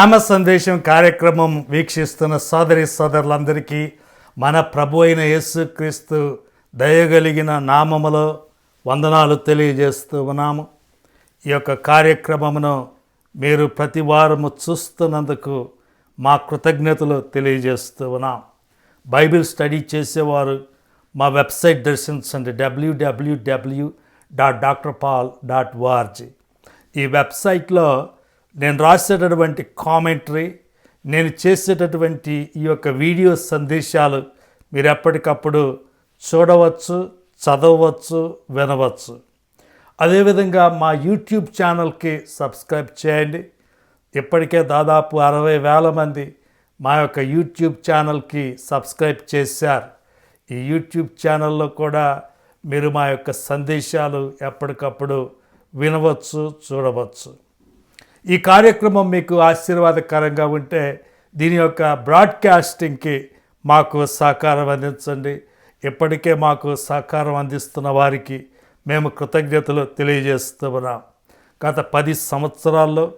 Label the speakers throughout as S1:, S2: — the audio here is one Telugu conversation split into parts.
S1: ప్రేమ సందేశం కార్యక్రమం వీక్షిస్తున్న సోదరి సోదరులందరికీ మన ప్రభు అయిన యేసుక్రీస్తు దయగలిగిన నామములో వందనాలు తెలియజేస్తూ ఉన్నాము. ఈ యొక్క కార్యక్రమమును మీరు ప్రతి వారము చూస్తున్నందుకు మా కృతజ్ఞతలు తెలియజేస్తూ ఉన్నాం. బైబిల్ స్టడీ చేసేవారు మా వెబ్సైట్ దర్శించండి W W W dot doctor Paul dot O R G ఈ వెబ్సైట్లో నేను రాసేటటువంటి కామెంటరీ నేను చేసేటటువంటి ఈ యొక్క వీడియో సందేశాలు మీరు ఎప్పటికప్పుడు చూడవచ్చు చదవవచ్చు వినవచ్చు. అదేవిధంగా మా యూట్యూబ్ ఛానల్కి సబ్స్క్రైబ్ చేయండి. ఇప్పటికే దాదాపు అరవై వేల మంది మా యొక్క యూట్యూబ్ ఛానల్కి సబ్స్క్రైబ్ చేశారు. ఈ యూట్యూబ్ ఛానల్లో కూడా మీరు మా యొక్క సందేశాలు ఎప్పటికప్పుడు వినవచ్చు చూడవచ్చు. ఈ కార్యక్రమం మీకు ఆశీర్వాదకరంగా ఉంటే దీని యొక్క బ్రాడ్కాస్టింగ్కి మాకు సహకారం అందించండి. ఇప్పటికే మాకు సహకారం అందిస్తున్న వారికి మేము కృతజ్ఞతలు తెలియజేస్తూ ఉన్నాం గత పది సంవత్సరాల్లో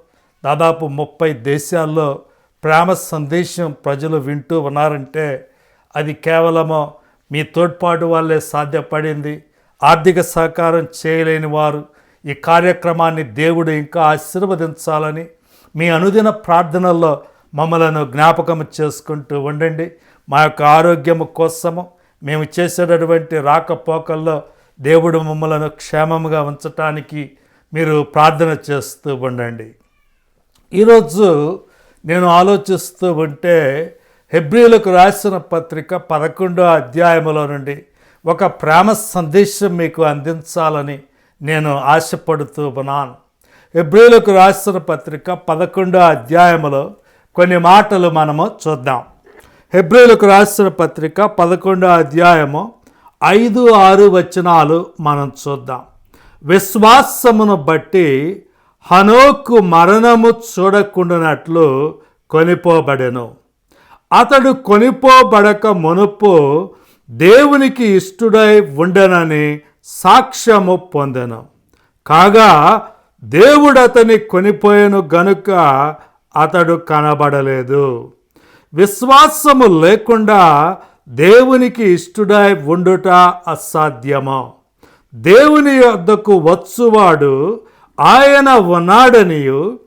S1: దాదాపు ముప్పై దేశాల్లో ప్రేమ సందేశం ప్రజలు వింటూ ఉన్నారంటే అది కేవలము మీ తోడ్పాటు వల్లే సాధ్యపడింది. ఆర్థిక సహకారం చేయలేని వారు ఈ కార్యక్రమాన్ని దేవుడు ఇంకా ఆశీర్వదించాలని మీ అనుదిన ప్రార్థనల్లో మమ్మలను జ్ఞాపకం చేసుకుంటూ ఉండండి. మా యొక్క ఆరోగ్యము కోసము మేము చేసేటటువంటి రాకపోకల్లో దేవుడు మమ్మలను క్షేమముగా ఉంచటానికి మీరు ప్రార్థన చేస్తూ ఉండండి. ఈరోజు నేను ఆలోచిస్తూ ఉంటే హెబ్రిలకు రాసిన పత్రిక పదకొండో అధ్యాయములో నుండి ఒక ప్రేమ సందేశం మీకు అందించాలని నేను ఆశపడుతూ ఉన్నాను. ఎబ్రిలకు రాసిన పత్రిక పదకొండో అధ్యాయములో కొన్ని మాటలు మనము చూద్దాం. హెబ్రిలకు రాసిన పత్రిక పదకొండో అధ్యాయము ఐదు ఆరు వచనాలు మనం చూద్దాం. విశ్వాసమును బట్టి హనోకు మరణము చూడకుండానట్లు కొనిపోబడెను. అతడు కొనిపోబడక మునుపు దేవునికి ఇష్టుడై ఉండనని సాక్ష్యము పొందెను కాగా దేవుడు అతని కొనిపోయెను గనుక అతడు కనబడలేదు. విశ్వాసము లేకుండా దేవునికి ఇష్టుడై ఉండుట అసాధ్యము. దేవుని వద్దకు వచ్చువాడు ఆయన ఉన్నాడనియు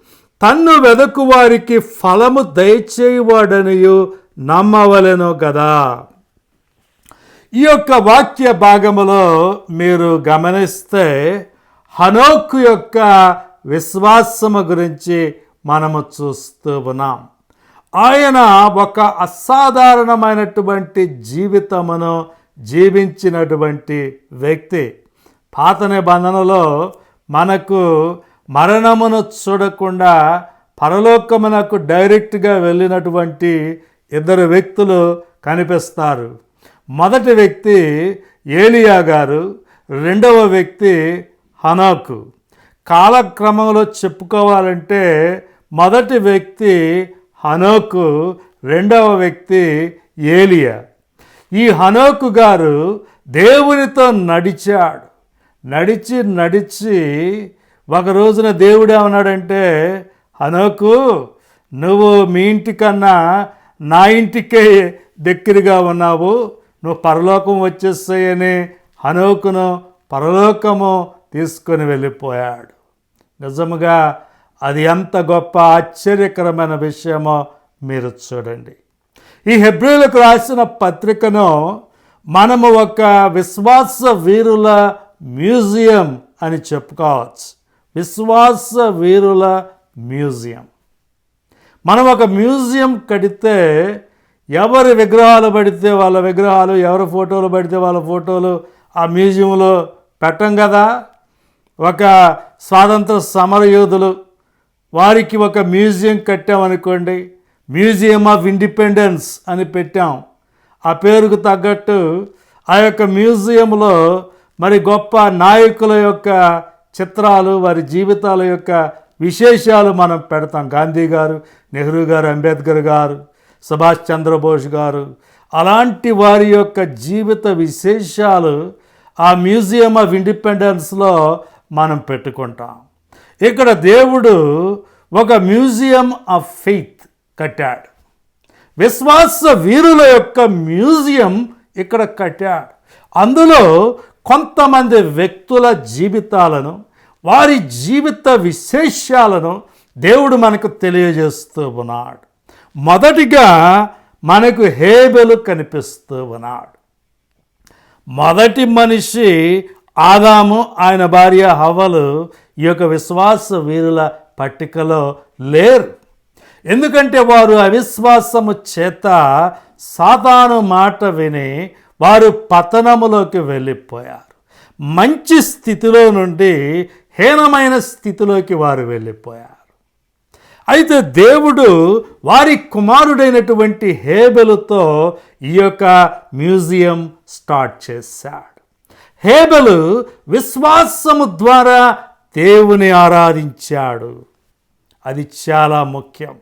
S1: తన్ను వెదకు వారికి ఫలము దయచేయువాడనియు నమ్మవలెను కదా ఈ యొక్క వాక్య భాగములో మీరు గమనిస్తే హనోకు యొక్క విశ్వాసము గురించి మనము చూస్తూ ఉన్నాం. ఆయన ఒక అసాధారణమైనటువంటి జీవితమును జీవించినటువంటి వ్యక్తి. పాత నిబంధనలో మనకు మరణమును చూడకుండా పరలోకమునకు డైరెక్ట్గా వెళ్ళినటువంటి ఇద్దరు వ్యక్తులు కనిపిస్తారు. మొదటి వ్యక్తి ఏలియా గారు రెండవ వ్యక్తి హనాకు. కాలక్రమంలో చెప్పుకోవాలంటే మొదటి వ్యక్తి హనోకు రెండవ వ్యక్తి ఏలియా. ఈ హనోకు గారు దేవునితో నడిచాడు. నడిచి నడిచి ఒక రోజున దేవుడు ఏమన్నాడంటే హనోకు నువ్వు మీ ఇంటికన్నా నా ఇంటికే దగ్గరగా ఉన్నావు. నువ్వు పరలోకం వచ్చేస్తాయని హనోకును పరలోకము తీసుకొని వెళ్ళిపోయాడు. నిజముగా అది ఎంత గొప్ప ఆశ్చర్యకరమైన విషయమో మీరు చూడండి. ఈ హెబ్రిలకు రాసిన పత్రికను మనము ఒక విశ్వాస వీరుల మ్యూజియం అని చెప్పుకోవచ్చు. విశ్వాస వీరుల మ్యూజియం. మనం ఒక మ్యూజియం కడితే ఎవరి విగ్రహాలు పడితే వాళ్ళ విగ్రహాలు ఎవరి ఫోటోలు పడితే వాళ్ళ ఫోటోలు ఆ మ్యూజియంలో పెట్టం కదా? ఒక స్వాతంత్ర సమరయోధులు వారికి ఒక మ్యూజియం కట్టామనుకోండి మ్యూజియం ఆఫ్ ఇండిపెండెన్స్ అని పెట్టాం. ఆ పేరుకు తగ్గట్టు ఆ యొక్క మ్యూజియంలో మరి గొప్ప నాయకుల యొక్క చిత్రాలు వారి జీవితాల యొక్క విశేషాలు మనం పెడతాం. గాంధీ గారు నెహ్రూ గారు అంబేద్కర్ గారు సుభాష్ చంద్రబోస్ గారు. అలాంటి వారి యొక్క జీవిత విశేషాలు ఆ మ్యూజియం ఆఫ్ ఇండిపెండెన్స్లో మనం పెట్టుకుంటాం. ఇక్కడ దేవుడు ఒక మ్యూజియం ఆఫ్ ఫెయిత్ కట్టాడు. విశ్వాస వీరుల యొక్క మ్యూజియం ఇక్కడ కట్టాడు. అందులో కొంతమంది వ్యక్తుల జీవితాలను వారి జీవిత విశేషాలను దేవుడు మనకు తెలియజేస్తూ ఉన్నాడు. మొదటిగా మనకు హేబెలు కనిపిస్తూ ఉన్నాడు. మొదటి మనిషి ఆదాము ఆయన భార్య హవలు ఈ యొక్క విశ్వాస వీరుల పట్టికలో లేరు. ఎందుకంటే వారు అవిశ్వాసము చేత సాతాను మాట విని వారు పతనములోకి వెళ్ళిపోయారు. మంచి స్థితిలో నుండి హీనమైన స్థితిలోకి వారు వెళ్ళిపోయారు. అయితే దేవుడు వారి కుమారుడైనటువంటి హేబెలుతో ఈ యొక్క మ్యూజియం స్టార్ట్ చేశాడు. హేబెలు విశ్వాసము ద్వారా దేవుని ఆరాధించాడు. అది చాలా ముఖ్యం.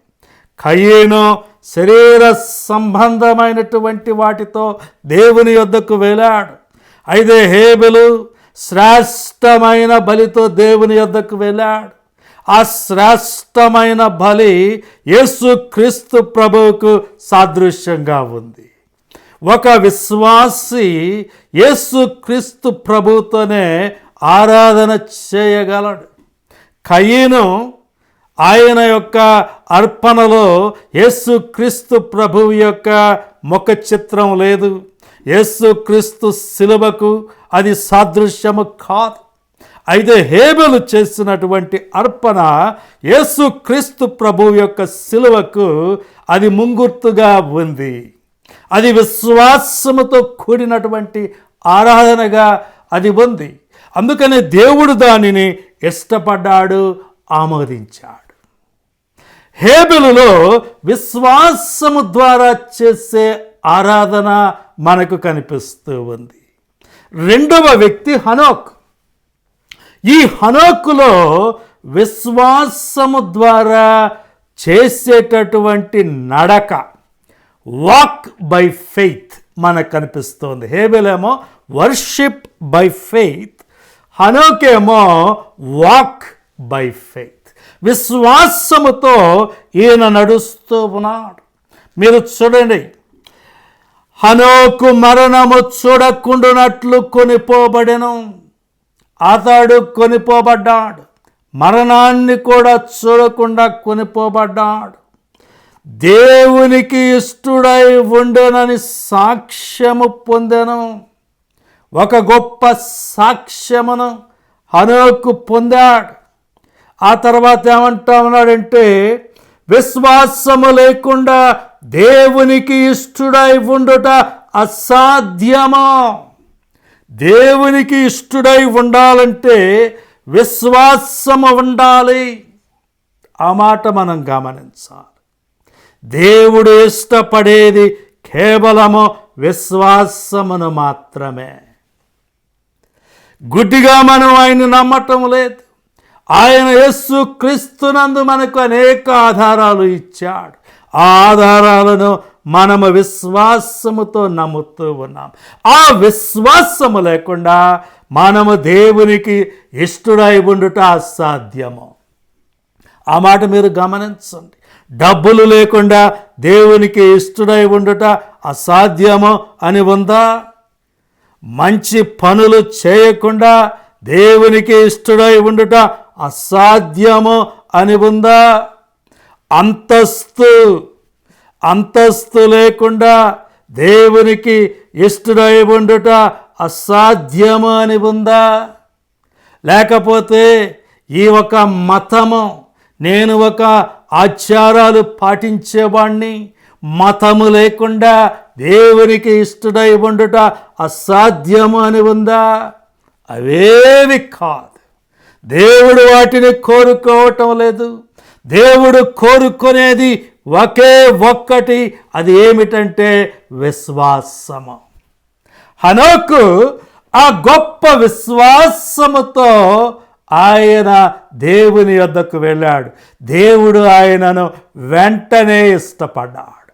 S1: కయ్యేను శరీర సంబంధమైనటువంటి వాటితో దేవుని యొద్దకు వెళ్ళాడు. అయితే హేబెలు శ్రేష్టమైన బలితో దేవుని యొద్దకు వెళ్ళాడు. ఆ శ్రేష్టమైన బలి యేసుక్రీస్తు ప్రభువుకు సాదృశ్యంగా ఉంది. ఒక విశ్వాసి యేసుక్రీస్తు ప్రభుతోనే ఆరాధన చేయగలడు. కయ్యను ఆయన యొక్క అర్పణలో యేసుక్రీస్తు ప్రభువు యొక్క ముఖ చిత్రం లేదు. యేసుక్రీస్తు శిలువకు అది సాదృశ్యము కాదు. అయితే హేబెలు చేసినటువంటి అర్పణ యేసు క్రీస్తు ప్రభు యొక్క శిలువకు అది ముంగుర్తుగా ఉంది. అది విశ్వాసముతో కూడినటువంటి ఆరాధనగా అది ఉంది. అందుకనే దేవుడు దానిని ఇష్టపడ్డాడు ఆమోదించాడు. హేబెలులో విశ్వాసము ద్వారా చేసే ఆరాధన మనకు కనిపిస్తూ ఉంది. రెండవ వ్యక్తి హనోక్. ఈ హనోకులో విశ్వాసము ద్వారా చేసేటటువంటి నడక వాక్ బై ఫెయిత్ మనకు కనిపిస్తోంది. హేబెలేమో వర్షిప్ బై ఫెయిత్ హనోకేమో వాక్ బై ఫెయిత్ విశ్వాసముతో ఈయన నడుస్తూ ఉన్నాడు. మీరు చూడండి హనోకు మరణము చూడకుండునట్లు కొనిపోబడెను. అతడు కొనిపోబడ్డాడు. మరణాన్ని కూడా చూడకుండా కొనిపోబడ్డాడు. దేవునికి ఇష్టడై ఉండునని సాక్ష్యము పొందెను. ఒక గొప్ప సాక్ష్యమును హనోకు పొందాడు. ఆ తర్వాత ఏమంటా ఉన్నాడంటే విశ్వాసము లేకుండా దేవునికి ఇష్టడై ఉండుట అసాధ్యమా? దేవునికి ఇష్టడై ఉండాలంటే విశ్వాసము ఉండాలి. ఆ మాట మనం గమనించాలి. దేవుడు ఇష్టపడేది కేవలము విశ్వాసమును మాత్రమే. గుడ్డిగా మనం ఆయన నమ్మటం లేదు. ఆయన యస్సు క్రీస్తునందు మనకు అనేక ఆధారాలు ఇచ్చాడు. ఆ ఆధారాలను మనము విశ్వాసముతో నమ్ముతూ ఉన్నాం. ఆ విశ్వాసము లేకుండా మనము దేవునికి ఇష్టడై ఉండుట అసాధ్యము. ఆ మాట మీరు గమనించండి. డబ్బులు లేకుండా దేవునికి ఇష్టడై ఉండుట అసాధ్యము అని ఉందా? మంచి పనులు చేయకుండా దేవునికి ఇష్టడై ఉండుట అసాధ్యము అని ఉందా? అంతస్తు అంతస్తు లేకుండా దేవునికి ఇష్టడై ఉండుట అసాధ్యము అని ఉందా? లేకపోతే ఈ ఒక మతము నేను ఒక ఆచారాలు పాటించేవాణ్ణి మతము లేకుండా దేవునికి ఇష్టడై ఉండుట అసాధ్యము అని ఉందా? అవేవి కాదు. దేవుడు వాటిని కోరుకోవటం లేదు. దేవుడు కోరుకునేది ఒకే ఒక్కటి అది ఏమిటంటే విశ్వాసము. హనోకు ఆ గొప్ప విశ్వాసముతో ఆయన దేవుని యొద్దకు వెళ్ళాడు. దేవుడు ఆయనను వెంటనే ఇష్టపడ్డాడు.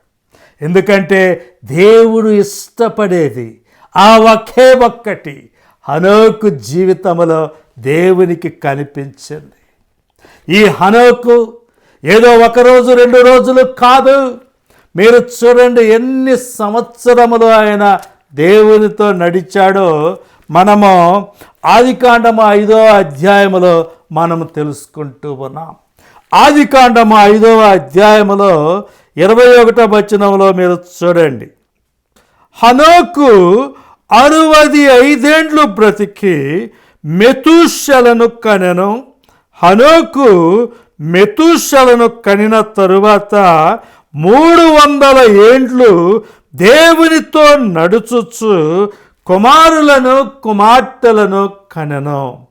S1: ఎందుకంటే దేవుడు ఇష్టపడేది ఆ ఒకే ఒక్కటి హనోకు జీవితంలో దేవునికి కనిపించింది. ఈ హనోకు ఏదో ఒక రోజు రెండు రోజులు కాదు. మీరు చూడండి ఎన్ని సంవత్సరములు ఆయన దేవునితో నడిచాడో మనము ఆదికాండము ఐదవ అధ్యాయములో మనము తెలుసుకుంటూ ఉన్నాం. ఆదికాండము ఐదవ అధ్యాయములో ఇరవై ఒకటో వచనంలో మీరు చూడండి. హనోకు అరవది ఐదేండ్లు బ్రతికి మెతుషలను కనెను. హనోకు మెతుషలను కనిన తరువాత మూడు వందల ఏండ్లు దేవునితో నడుచుచు కుమారులను కుమార్తెలను కనెను.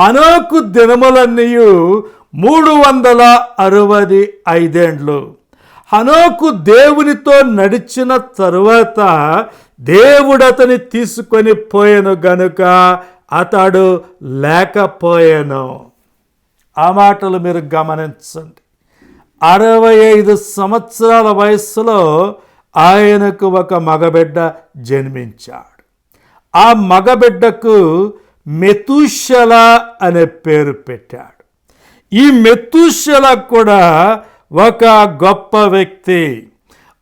S1: హనోకు దినములన్నీయు మూడు వందల అరవది ఐదేండ్లు. హనోకు దేవునితో నడిచిన తరువాత దేవుడతని తీసుకొని పోయాను గనుక అతడు లేకపోయాను. ఆ మాటలు మీరు గమనించండి. అరవై ఐదు సంవత్సరాల వయస్సులో ఆయనకు ఒక మగబిడ్డ జన్మించాడు. ఆ మగబిడ్డకు మెతుషల అనే పేరు పెట్టాడు. ఈ మెతుషల కూడా ఒక గొప్ప వ్యక్తి.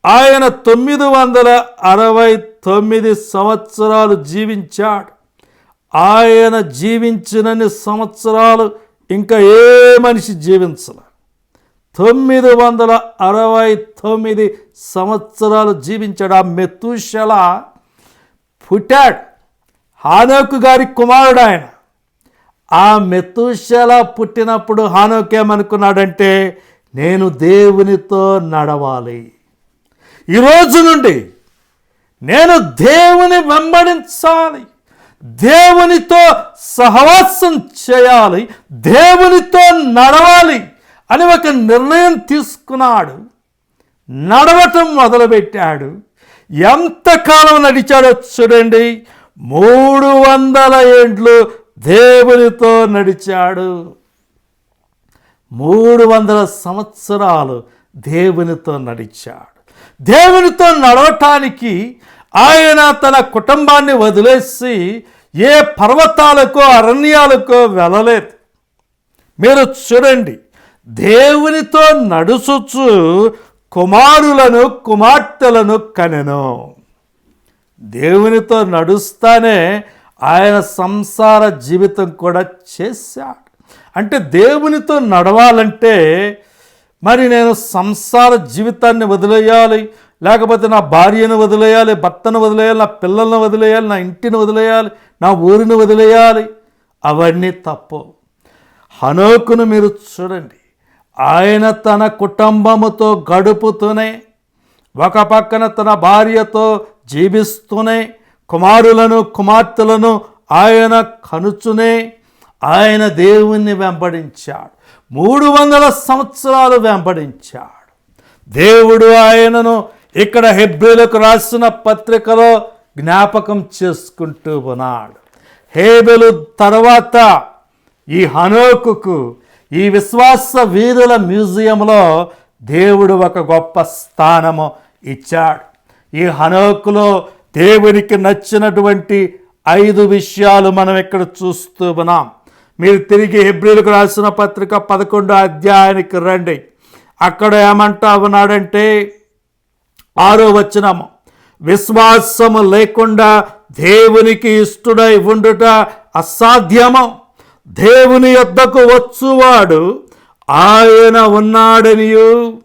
S1: ఆయన తొమ్మిది వందల అరవై తొమ్మిది సంవత్సరాలు జీవించాడు. ఆయన జీవించినన్ని సంవత్సరాలు ఇంకా ఏ మనిషి జీవించలే? తొమ్మిది వందల అరవై తొమ్మిది సంవత్సరాలు జీవించాడు ఆ మెతుషల పుట్టాడు. హానోకు గారి కుమారుడు ఆయన. ఆ మెతుషల పుట్టినప్పుడు హానోక్ ఏమనుకున్నాడంటే నేను దేవునితో నడవాలి. ఈరోజు నుండి నేను దేవుని వెంబడించాలి. దేవునితో సహవాసం చేయాలి దేవునితో నడవాలి అని ఒక నిర్ణయం తీసుకున్నాడు. నడవటం మొదలుపెట్టాడు. ఎంతకాలం నడిచాడో చూడండి. మూడు వందల ఏండ్లు దేవునితో నడిచాడు. మూడు వందల సంవత్సరాలు దేవునితో నడిచాడు. దేవునితో నడవటానికి ఆయన తన కుటుంబాన్ని వదిలేసి ఏ పర్వతాలకో అరణ్యాలకో వెళ్ళలేదు. మీరు చూడండి దేవునితో నడుచుచు కుమారులను కుమార్తెలను కనెను. దేవునితో నడుస్తానే ఆయన సంసార జీవితం కూడా చేశాడు. అంటే దేవునితో నడవాలంటే మరి నేను సంసార జీవితాన్ని వదిలేయాలి లేకపోతే నా భార్యను వదిలేయాలి భర్తను వదిలేయాలి నా పిల్లల్ని వదిలేయాలి నా ఇంటిని వదిలేయాలి నా ఊరిని వదిలేయాలి. అవన్నీ తప్పు. హనోకును మీరు చూడండి. ఆయన తన కుటుంబముతో గడుపుతూనే ఒక పక్కన తన భార్యతో జీవిస్తూనే కుమారులను కుమార్తెలను ఆయన కనుచునే ఆయన దేవుణ్ణి వెంబడించాడు. మూడు వందల సంవత్సరాలు వెంబడించాడు. దేవుడు ఆయనను ఇక్కడ హెబ్రిలకు రాసిన పత్రికలో జ్ఞాపకం చేసుకుంటూ ఉన్నాడు. హేబెలు తర్వాత ఈ హనోకుకు ఈ విశ్వాస వీరుల మ్యూజియంలో దేవుడు ఒక గొప్ప స్థానము ఇచ్చాడు. ఈ హనోకులో దేవునికి నచ్చినటువంటి ఐదు విషయాలు మనం ఇక్కడ చూస్తూ ఉన్నాం. మీరు తిరిగి హెబ్రిలకు రాసిన పత్రిక పదకొండో అధ్యాయానికి రండి. అక్కడ ఏమంటా ఉన్నాడంటే ఆరో వచనము. విశ్వాసము లేకుండా దేవునికి ఇష్టడై ఉండుట అసాధ్యము. దేవుని యొద్దకు వచ్చువాడు ఆయన ఉన్నాడనియు.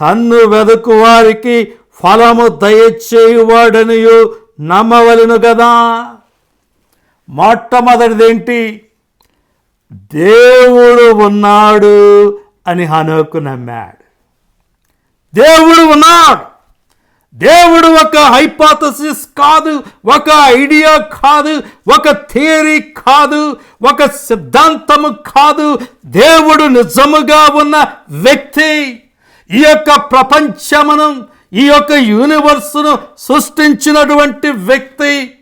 S1: తన్ను వెదకు వారికి ఫలము దయచేయువాడనియు నమ్మవలను కదా మొట్టమొదటిదేంటి? దేవుడు ఉన్నాడు అని హనోకు నమ్మాడు. దేవుడు ఉన్నాడు. దేవుడు ఒక హైపాథసిస్ కాదు ఒక ఐడియా కాదు ఒక థియరీ కాదు ఒక సిద్ధాంతము కాదు. దేవుడు నిజముగా ఉన్న వ్యక్తి. ఈ యొక్క ప్రపంచమును ఈ యొక్క యూనివర్స్ను సృష్టించినటువంటి వ్యక్తి.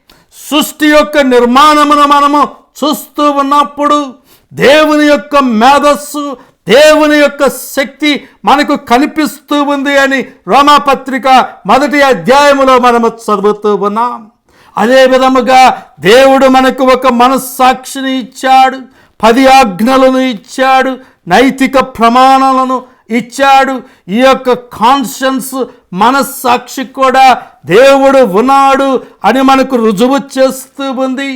S1: సృష్టి యొక్క నిర్మాణమును మనము చూస్తూ ఉన్నప్పుడు దేవుని యొక్క మేధస్సు దేవుని యొక్క శక్తి మనకు కనిపిస్తూ ఉంది అని రోమాపత్రిక మొదటి అధ్యాయములో మనము చదువుతూ ఉన్నాం. అదే విధముగా దేవుడు మనకు ఒక మనస్సాక్షిని ఇచ్చాడు పది ఆజ్ఞలను ఇచ్చాడు నైతిక ప్రమాణాలను ఇచ్చాడు. ఈ యొక్క కాన్షియన్స్ మనస్సాక్షి కూడా దేవుడు ఉన్నాడు అని మనకు రుజువు చేస్తూ ఉంది.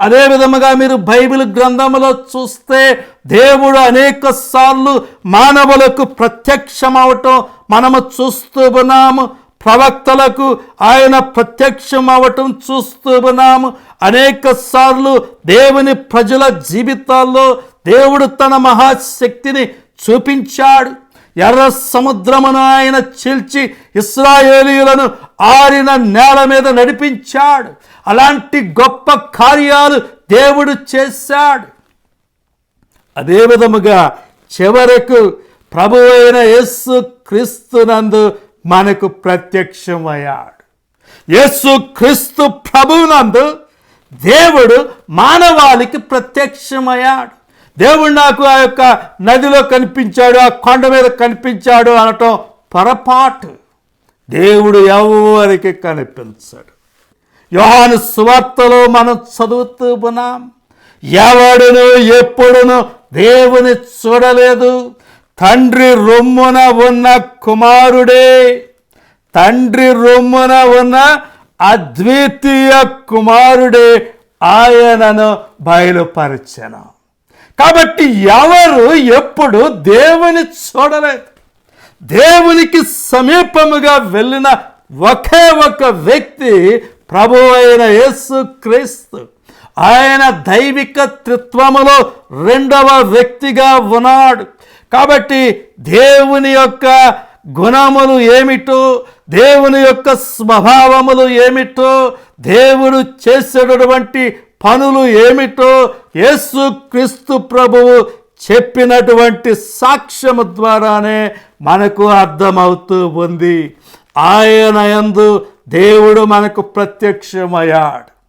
S1: అదే విధముగా మీరు బైబిల్ గ్రంథములో చూస్తే దేవుడు అనేక సార్లు మానవులకు ప్రత్యక్షమవటం మనము చూస్తూ ఉన్నాము. ప్రవక్తలకు ఆయన ప్రత్యక్షం అవటం చూస్తూ ఉన్నాము. అనేక సార్లు దేవుని ప్రజల జీవితాల్లో దేవుడు తన మహాశక్తిని చూపించాడు. ఎర్ర సముద్రమునాయన చీల్చి ఇస్రాయేలీయులను ఆరిన నేల మీద నడిపించాడు. అలాంటి గొప్ప కార్యాలు దేవుడు చేశాడు. అదే విధముగా చివరకు ప్రభు అయిన యేసు క్రీస్తునందు మనకు ప్రత్యక్షమయ్యాడు. యేసు క్రీస్తు ప్రభునందు దేవుడు మానవాళికి ప్రత్యక్షమయ్యాడు. దేవుడు నాకు ఆ యొక్క నదిలో కనిపించాడు ఆ కొండ మీద కనిపించాడు అనటం పొరపాటు. దేవుడు ఎవరికి కనిపించాడు. యోహాను సువార్తలో మనం చదువుతూ ఉన్నాం ఎవడును ఎప్పుడును దేవుని చూడలేదు. తండ్రి రొమ్మున ఉన్న కుమారుడే తండ్రి రొమ్మున ఉన్న అద్వితీయ కుమారుడే ఆయనను బయలుపరచను. కాబట్టి ఎవరు ఎప్పుడు దేవుని చూడలేదు. దేవునికి సమీపముగా వెళ్ళిన ఒకే ఒక వ్యక్తి ప్రభు అయిన యేసు క్రీస్తు. ఆయన దైవిక త్రిత్వములో రెండవ వ్యక్తిగా ఉన్నాడు. కాబట్టి దేవుని యొక్క గుణములు ఏమిటో దేవుని యొక్క స్వభావములు ఏమిటో దేవుడు చేసేటటువంటి పనులు ఏమిటో యేసు క్రీస్తు ప్రభువు చెప్పినటువంటి సాక్ష్యము ద్వారానే మనకు అర్థమవుతూ ఉంది. ఆయన యందు దేవుడు మనకు ప్రత్యక్షమయ్యాడు.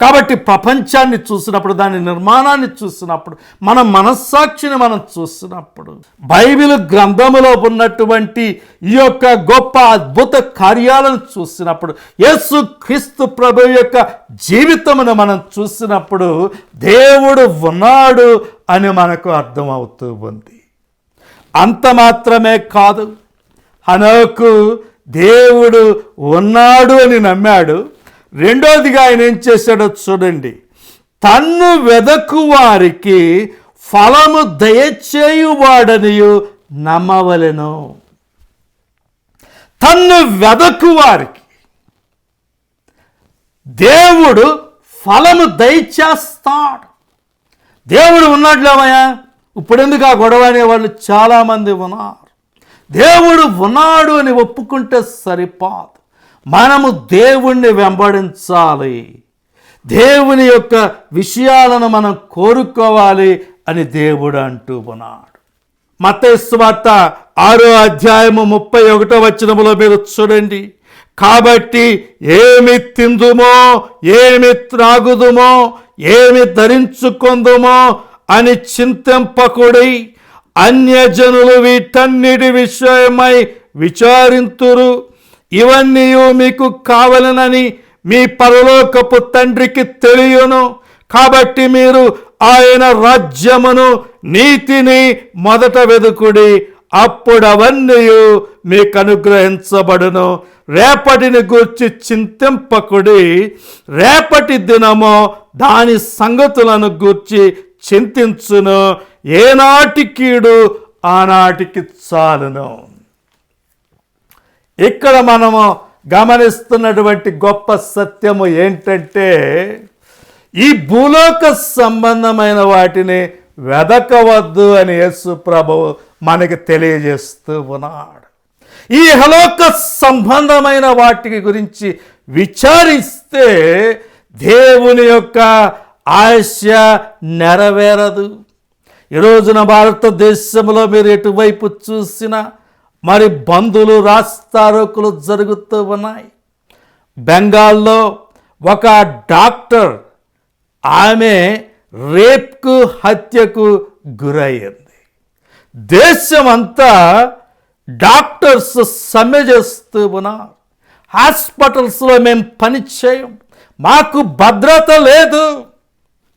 S1: కాబట్టి ప్రపంచాన్ని చూసినప్పుడు దాని నిర్మాణాన్ని చూసినప్పుడు మన మనస్సాక్షిని మనం చూసినప్పుడు బైబిల్ గ్రంథములో ఉన్నటువంటి ఈ యొక్క గొప్ప అద్భుత కార్యాలను చూసినప్పుడు యేసు క్రీస్తు ప్రభు యొక్క జీవితమును మనం చూసినప్పుడు దేవుడు ఉన్నాడు అని మనకు అర్థమవుతూ ఉంది. అంత మాత్రమే కాదు. హనోకు దేవుడు ఉన్నాడు అని నమ్మాడు. రెండోదిగా ఆయన ఏం చేశాడో చూడండి. తన్ను వెదకు వారికి ఫలము దయచేయువాడనియు నమ్మవలెను. తన్ను వెదకు వారికి దేవుడు ఫలము దయచేస్తాడు. దేవుడు ఉన్నాడులేమయ్యా ఇప్పుడెందుకు ఆ గొడవ అనే వాళ్ళు చాలామంది ఉన్నారు. దేవుడు ఉన్నాడు అని ఒప్పుకుంటే సరిపోదు. మనము దేవుణ్ణి వెంబడించాలి. దేవుని యొక్క విషయాలను మనం కోరుకోవాలి అని దేవుడు అంటూ ఉన్నాడు. మతేశ్వార్త ఆరో అధ్యాయము ముప్పై ఒకటో వచనములో మీరు చూడండి. కాబట్టి ఏమి తిందుమో ఏమి త్రాగుదుమో ఏమి ధరించుకుందుమో అని చింతింపకుడి అన్యజనులు వీటన్నిటి విషయమై విచారింతురు. ఇవన్నీ మీకు కావలనని మీ పరలోకపు తండ్రికి తెలియను. కాబట్టి మీరు ఆయన రాజ్యమును నీతిని మొదట వెదుకుడి. అప్పుడవన్నీ మీకు అనుగ్రహించబడును. రేపటిని గూర్చి చింతింపకుడి. రేపటి దినము దాని సంగతులను గూర్చి చింతించును. ఏనాటి కీడు ఆనాటికి చాలును. ఇక్కడ మనము గమనిస్తున్నటువంటి గొప్ప సత్యము ఏంటంటే ఈ భూలోక సంబంధమైన వాటిని వెదకవద్దు అని యేసు ప్రభువు మనకి తెలియజేస్తూ ఉన్నాడు. ఈ హలోక సంబంధమైన వాటి గురించి విచారిస్తే దేవుని యొక్క ఆశ నెరవేరదు. ఈ రోజున భారతదేశంలో మీరు ఎటువైపు చూసినా మరి బంధులు రాస్తారోకులు జరుగుతూ ఉన్నాయి. బెంగాల్లో ఒక డాక్టర్ ఆమె రేప్కు హత్యకు గురయ్యింది దేశమంతా డాక్టర్స్ సమ్మె చేస్తూ ఉన్నారు. హాస్పిటల్స్లో మేము పనిచేయం మాకు భద్రత లేదు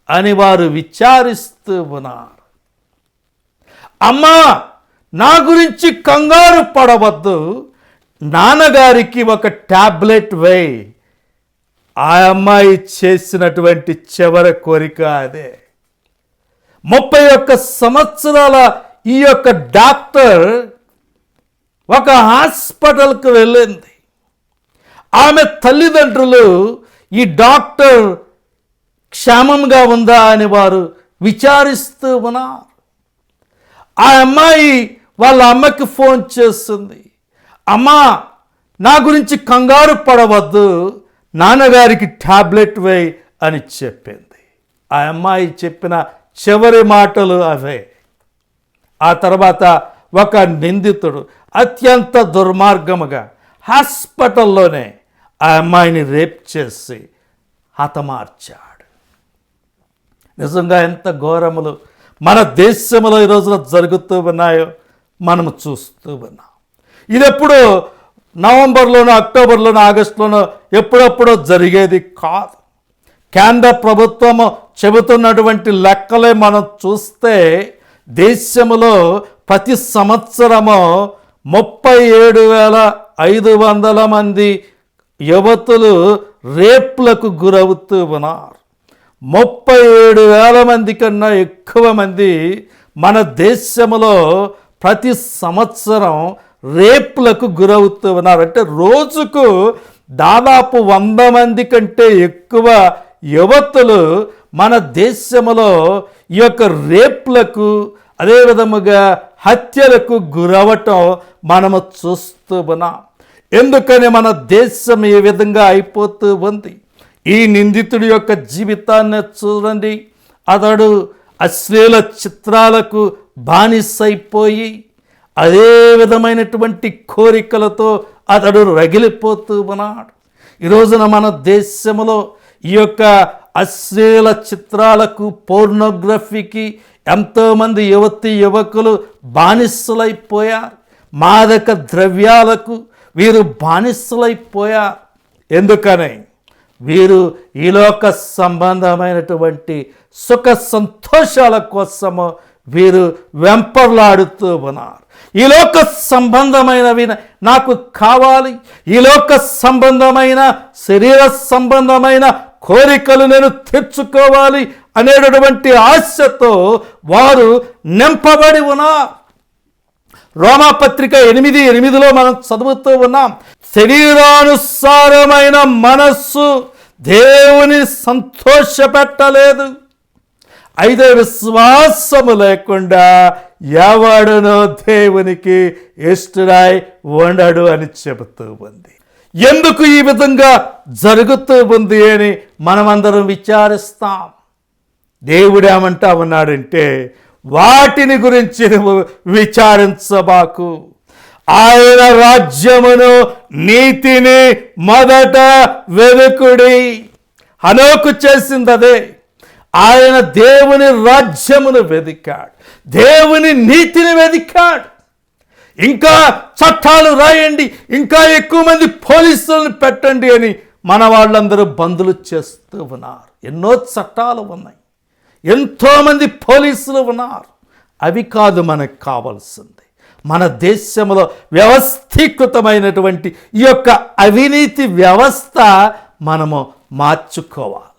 S1: అని వారు విచారిస్తూ ఉన్నారు. అమ్మా! నా గురించి కంగారు పడవద్దు. నాన్నగారికి ఒక టాబ్లెట్ వేయి. ఆ అమ్మాయి చేసినటువంటి చివరి కోరిక అదే. ముప్పై ఒక్క సంవత్సరాల ఈ యొక్క డాక్టర్ ఒక హాస్పిటల్కి వెళ్ళింది. ఆమె తల్లిదండ్రులు ఈ డాక్టర్ క్షేమంగా ఉందా అని వారు విచారిస్తూ ఉన్నారు. ఆ అమ్మాయి వాళ్ళ అమ్మకి ఫోన్ చేస్తుంది. అమ్మా నా గురించి కంగారు పడవద్దు నాన్నగారికి ట్యాబ్లెట్ వేయి అని చెప్పింది. ఆ అమ్మాయి చెప్పిన చివరి మాటలు అవే. ఆ తర్వాత ఒక నిందితుడు అత్యంత దుర్మార్గముగా హాస్పిటల్లోనే ఆ అమ్మాయిని రేప్ చేసి హతమార్చాడు. నిజంగా ఎంత ఘోరములు మన దేశంలో ఈ రోజున జరుగుతూ ఉన్నాయో. మనము చూస్తూ ఉన్నాం. ఇది ఎప్పుడు నవంబర్లోనో అక్టోబర్లోనో ఆగస్టులోనో ఎప్పుడెప్పుడో జరిగేది కాదు. కేంద్ర ప్రభుత్వము చెబుతున్నటువంటి లెక్కలే మనం చూస్తే దేశంలో ప్రతి సంవత్సరము ముప్పై ఏడు వేల ఐదు వందల మంది యువతులు రేప్లకు గురవుతూ ఉన్నారు. ముప్పై ఏడు వేల మంది కన్నా ఎక్కువ మంది మన దేశంలో ప్రతి సంవత్సరం రేప్లకు గురవుతూ ఉన్నారు అంటే రోజుకు దాదాపు వంద మంది కంటే ఎక్కువ యువతులు మన దేశంలో ఈ యొక్క రేప్లకు అదేవిధముగా హత్యలకు గురవటం మనము చూస్తూ ఉన్నాం. ఎందుకని మన దేశం ఈ విధంగా అయిపోతూ ఉంది? ఈ నిందితుడి యొక్క జీవితాన్ని చూడండి. అతడు అశ్లీల చిత్రాలకు బానిసైపోయి అదే విధమైనటువంటి కోరికలతో అతడు రగిలిపోతూ ఉన్నాడు. ఈ రోజున మన దేశంలో ఈ యొక్క అశ్లీల చిత్రాలకు పోర్నోగ్రఫీకి ఎంతోమంది యువతి యువకులు బానిసలైపోయారు. మాదక ద్రవ్యాలకు వీరు బానిసలైపోయారు. ఎందుకని? వీరు ఈలోక సంబంధమైనటువంటి సుఖ సంతోషాల కోసము వీరు వెంపర్లాడుతూ ఉన్నారు. ఈ లోక సంబంధమైనవి నాకు కావాలి. ఈ లోక సంబంధమైన శరీర సంబంధమైన కోరికలు నేను తెచ్చుకోవాలి అనేటటువంటి ఆశతో వారు నింపబడి ఉన్నారు. రోమాపత్రిక ఎనిమిది ఎనిమిదిలో మనం చదువుతూ ఉన్నాం. శరీరానుసారమైన మనస్సు దేవుని సంతోషపెట్టలేదు. అయితే విశ్వాసము లేకుండా ఎవడునో దేవునికి ఇష్టడాయి ఉండడు అని చెబుతూ ఉంది. ఎందుకు ఈ విధంగా జరుగుతూ ఉంది అని మనమందరం విచారిస్తాం. దేవుడేమంటా ఉన్నాడంటే వాటిని గురించి నువ్వు విచారించబాకు. ఆయన రాజ్యమును నీతిని మొదట వెనుకుడి. హనోకు చేసింది అదే ఆయన దేవుని రాజ్యమును వెదికాడు. దేవుని నీతిని వెదికాడు. ఇంకా చట్టాలు రాయండి ఇంకా ఎక్కువ మంది పోలీసులను పెట్టండి అని మన వాళ్ళందరూ బంధులు చేస్తూ ఉన్నారు. ఎన్నో చట్టాలు ఉన్నాయి. ఎంతోమంది పోలీసులు ఉన్నారు. అవి కాదు మనకు కావాల్సింది. మన దేశంలో వ్యవస్థీకృతమైనటువంటి ఈ యొక్క అవినీతి వ్యవస్థ మనము మార్చుకోవాలి.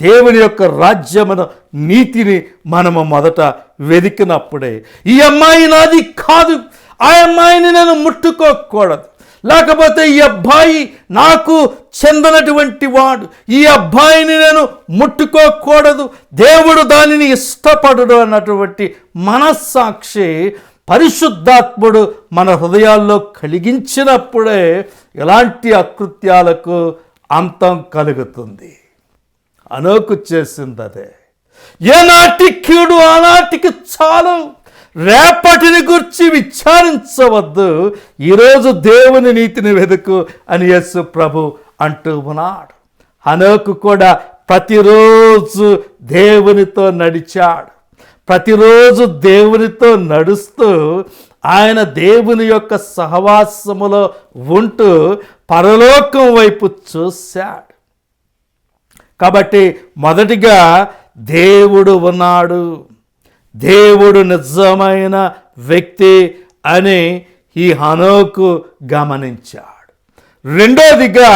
S1: దేవుని యొక్క రాజ్యమును నీతిని మనము మొదట వెతికినప్పుడే ఈ అమ్మాయి నాది కాదు ఆ అమ్మాయిని నేను ముట్టుకోకూడదు. లేకపోతే ఈ అబ్బాయి నాకు చెందనటువంటి వాడు ఈ అబ్బాయిని నేను ముట్టుకోకూడదు దేవుడు దానిని ఇష్టపడడు అన్నటువంటి మనస్సాక్షి పరిశుద్ధాత్ముడు మన హృదయాల్లో కలిగించినప్పుడే ఎలాంటి అకృత్యాలకు అంతం కలుగుతుంది. అనోకు చేసింది అదే ఏనాటి కీడు ఆనాటికి చాలు. రేపటిని గురించి విచారించవద్దు. ఈరోజు దేవుని నీతిని వెతుకు అని యేసు ప్రభు అంటూ ఉన్నాడు. హనోకు కూడా ప్రతిరోజు దేవునితో నడిచాడు. ప్రతిరోజు దేవునితో నడుస్తూ ఆయన దేవుని యొక్క సహవాసములో ఉంటూ పరలోకం వైపు చూశాడు. కాబట్టి మొదటిగా దేవుడు ఉన్నాడు. దేవుడు నిజమైన వ్యక్తి అని ఈ హనోకు గమనించాడు. రెండోదిగా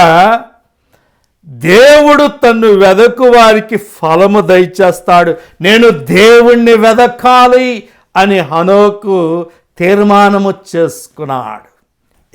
S1: దేవుడు తన్ను వెదకు వారికి ఫలము దయచేస్తాడు. నేను దేవుణ్ణి వెదకాలి అని హనోకు తీర్మానము చేసుకున్నాడు.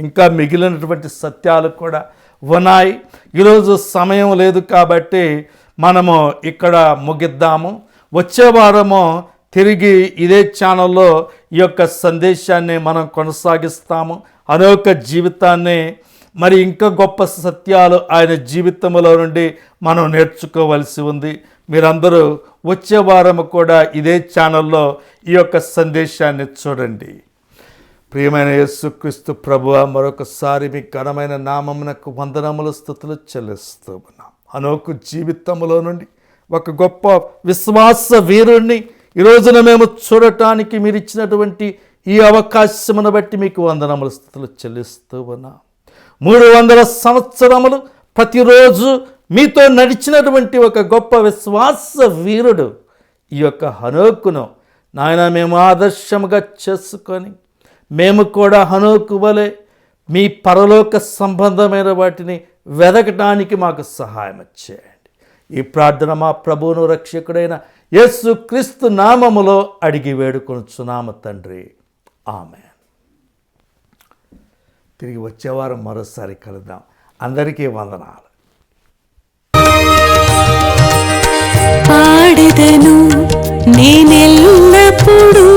S1: ఇంకా మిగిలినటువంటి సత్యాలు కూడా ఉన్నాయి. ఈరోజు సమయం లేదు కాబట్టి మనము ఇక్కడ ముగిద్దాము. వచ్చే వారము తిరిగి ఇదే ఛానల్లో ఈ యొక్క సందేశాన్ని మనం కొనసాగిస్తాము. అనేక జీవితాన్ని మరి ఇంకా గొప్ప సత్యాలు ఆయన జీవితంలో నుండి మనం నేర్చుకోవలసి ఉంది. మీరందరూ వచ్చే వారము కూడా ఇదే ఛానల్లో ఈ యొక్క సందేశాన్ని చూడండి. ప్రియమైన యేసుక్రీస్తు ప్రభువ మరొకసారి మీ ఘనమైన నామమునకు వందనములు స్థుతులు చెల్లిస్తూ ఉన్నాం అనోకు జీవితంలో నుండి ఒక గొప్ప విశ్వాస వీరుణ్ణి ఈ రోజున మేము చూడటానికి మీరు ఇచ్చినటువంటి ఈ అవకాశమును బట్టి మీకు వందనములు స్థుతులు చెల్లిస్తూ ఉన్నాం మూడు వందల సంవత్సరములు ప్రతిరోజు మీతో నడిచినటువంటి ఒక గొప్ప విశ్వాస వీరుడు ఈ యొక్క హనోకును నాయన మేము ఆదర్శముగా చేసుకొని మేము కూడా హనోకు వలె మీ పరలోక సంబంధమైన వాటిని వెదకటానికి మాకు సహాయం చేయండి. ఈ ప్రార్థన మా ప్రభువును రక్షకుడైన యస్సు క్రీస్తు నామములో అడిగి వేడుకొనుచున్నాము తండ్రి. ఆమె తిరిగి వచ్చేవారం మరోసారి కలుద్దాం. అందరికీ వందనాలు.
S2: పాడెదను నేనెల్లప్పుడు